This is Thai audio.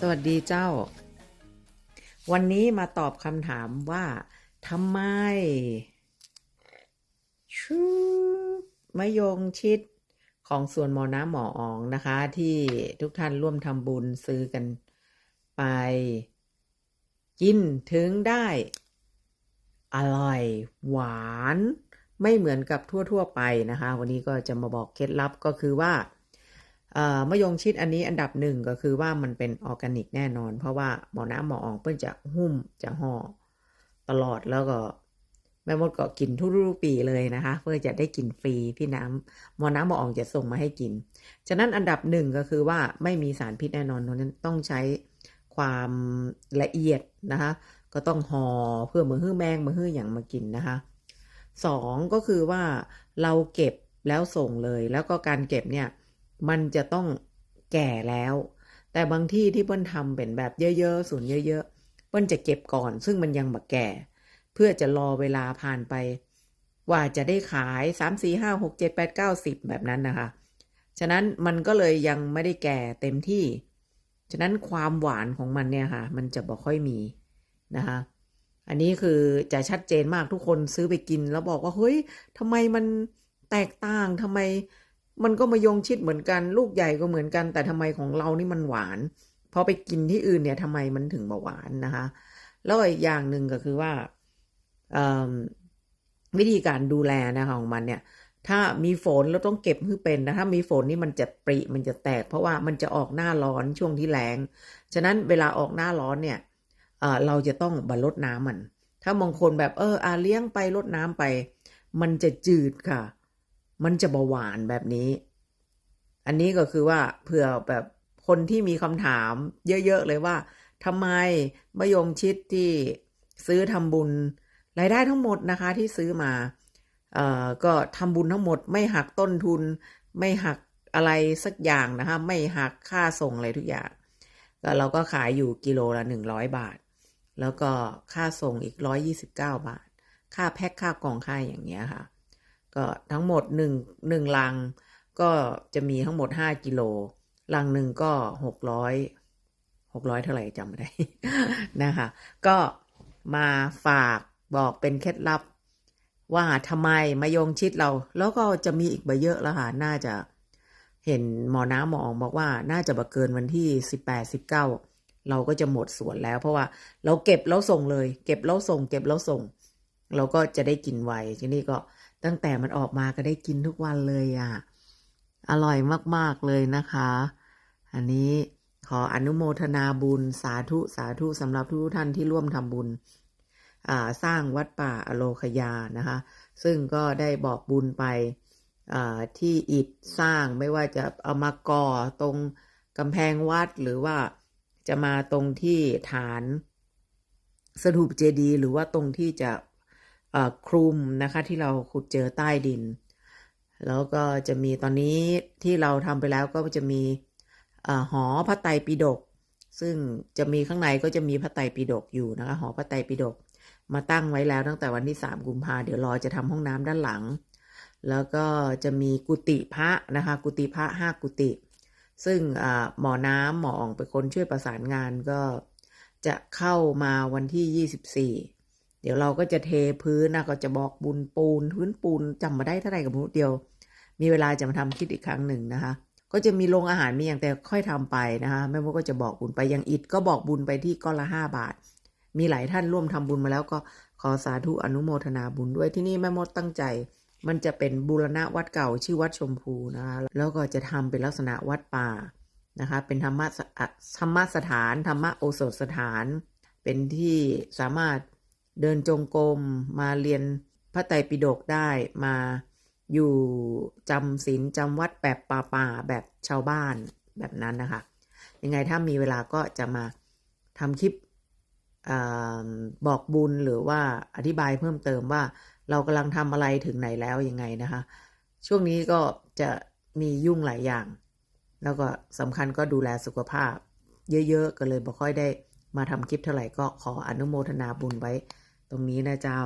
สวัสดีเจ้า วันนี้มาตอบคำถามว่าทำไมชูมะยงชิดของส่วนหมอน้ำหมออองนะคะ ที่ทุกท่านร่วมทำบุญซื้อกันไป กินถึงได้ อร่อย หวาน ไม่เหมือนกับทั่ว ๆ ไปนะคะ วันนี้ก็จะมาบอกเคล็ดลับก็คือว่า มะยงชิดอันนี้อันดับหนึ่งก็คือว่ามันเป็นออร์แกนิกแน่นอน เพราะว่าหมอน้ำหมออองเปิ้นจะหุ้มจะห่อตลอดแล้วก็แม่มดก็กินทุกฤดูปีเลยนะคะ เพื่อจะได้กินฟรีพี่น้ำหมอน้ำหมออองจะส่งมาให้กิน ฉะนั้นอันดับหนึ่งก็คือว่าไม่มีสารพิษแน่นอนเพราะนั้นต้องใช้ความละเอียดนะคะ ก็ต้องห่อเพื่อมือหื้อแมงมือหื้ออย่างมากินนะคะสองก็คือว่าเราเก็บแล้วส่งเลย แล้วก็การเก็บเนี่ย มันจะต้องแก่แล้ว แต่บางที่ที่เปิ้ลทำเป็นแบบเยอะๆส่วนเยอะๆเปิ้ลจะเก็บก่อน ซึ่งมันยังบักแก่ เพื่อจะรอเวลาผ่านไป ว่าจะได้ขาย3 4 5 6 7 8 9 10แบบนั้นนะคะ ฉะนั้นมันก็เลยยังไม่ได้แก่เต็มที่ ฉะนั้นความหวานของมันเนี่ยค่ะ มันจะบ่ค่อยมีนะคะอันนี้คือจะชัดเจนมากทุกคนซื้อไปกินแล้วบอกว่าเฮ้ยทำไมมันแตกต่างทำไม มันก็มายงชิดเหมือนกัน ลูกใหญ่ก็เหมือนกัน แต่ทำไมของเรานี่มันหวานพอไปกินที่อื่นเนี่ยทำไมมันถึงมาหวานนะคะ แล้วอีกอย่างหนึ่งก็คือว่าวิธีการดูแลนะคะของมันเนี่ย ถ้ามีฝนเราต้องเก็บให้เป็นนะถ้ามีฝนนี่มันจะปริมันจะแตก เพราะว่ามันจะออกหน้าร้อนช่วงที่แรงฉะนั้นเวลาออกหน้าร้อนเนี่ยเราจะต้องบรรลดน้ำมัน ถ้าบางคนแบบเอออาเลี้ยงไปลดน้ำไป มันจะจืดค่ะ มันจะเบาหวานแบบนี้ อันนี้ก็คือว่าเผื่อแบบคนที่มีคำถามเยอะๆเลยว่าทำไมมะยงชิดที่ซื้อทำบุญรายได้ทั้งหมดนะคะที่ซื้อมาเอ่อก็ทำบุญทั้งหมด ไม่หักต้นทุน ไม่หักอะไรสักอย่างนะคะไม่หักค่าส่งอะไรทุกอย่างก็เราก็ขายอยู่กิโลละหนึ่งร้อยบาท แล้วก็ค่าส่งอีกร้อยยี่สิบเก้าบาท ค่าแพ็คค่ากล่องค่าอย่างเงี้ยค่ะ ก็ทั้งหมดหนึ่งหนึ่งลังก็จะมีทั้งหมดห้ากิโลลังหนึ่งก็หกร้อยหกร้อยเท่าไหร่จำไม่ได้ นะคะ ก็มาฝากบอกเป็นเคล็ดลับ ว่าทำไมมายงชิดเรา แล้วก็จะมีอีกใบเยอะแล้วค่ะ น่าจะเห็นหมอน้ำหมอองบอกว่าน่าจะบเกินวันที่สิบแปดสิบเก้าเราก็จะหมดส่วนแล้ว เพราะว่าเราเก็บแล้วส่งเลย เก็บแล้วส่ง เก็บแล้วส่ง เราก็จะได้กินไวทีนี้ก็ ตั้งแต่มันออกมาก็ได้กินทุกวันเลยอะ อร่อยมากๆเลยนะคะ อันนี้ขออนุโมทนาบุญสาธุสาธุสำหรับทุกท่านที่ร่วมทำบุญสร้างวัดป่าอโลคยานะคะ ซึ่งก็ได้บอกบุญไปที่อิฐสร้างไม่ว่าจะเอามาก่อตรงกำแพงวัดหรือว่าจะมาตรงที่ฐานสถูปเจดีย์หรือว่าตรงที่จะ คลุมนะคะที่เราขุดเจอใต้ดิน แล้วก็จะมีตอนนี้ที่เราทำไปแล้วก็จะมีหอพระไตรปิฎกซึ่งจะมีข้างในก็จะมีพระไตรปิฎกอยู่นะคะหอพระไตรปิฎกมาตั้งไว้แล้วตั้งแต่วันที่สามกุมภาเดี๋ยวรอจะทำห้องน้ำด้านหลัง แล้วก็จะมีกุฏิพระนะคะกุฏิพระห้ากุฏิซึ่งหมอน้ำหมออองเป็นคนช่วยประสานงานก็จะเข้ามาวันที่ 24 ดี๋ยวเราก็จะเทพื้นนะก็จะบอกบุญปูนพื้นปูนจำมาได้เท่าไหร่กับมุเดียว มีเวลาจะมาทำคิดอีกครั้งหนึ่งนะคะ ก็จะมีโรงอาหารมีอย่างแต่ค่อยทำไปนะคะแม่มดก็จะบอกบุญไปยังอิดก็บอกบุญไปที่ก้อนละห้าบาท มีหลายท่านร่วมทำบุญมาแล้วก็ขอสาธุอนุโมทนาบุญด้วยที่นี่แม่มดตั้งใจ มันจะเป็นบูรณะวัดเก่าชื่อวัดชมพูนะคะแล้วก็จะทำเป็นลักษณะวัดป่านะคะเป็นธรรมะธรรมสถานธรรมโอสถสถาน เป็นที่สามารถ เดินจงกรมมาเรียนพระไตรปิฎกได้มาอยู่จำศีลจำวัดแบบป่าป่าแบบชาวบ้านแบบนั้นนะคะ ยังไงถ้ามีเวลาก็จะมาทำคลิปอบอกบุญหรือว่าอธิบายเพิ่มเติมว่าเรากำลังทำอะไรถึงไหนแล้วยังไงนะคะ ช่วงนี้ก็จะมียุ่งหลายอย่าง แล้วก็สำคัญก็ดูแลสุขภาพ เยอะๆก็เลยบ่ค่อยได้มาทำคลิปเท่าไหร่ก็ขออนุโมทนาบุญไว้ ตรงนี้นะเจ้า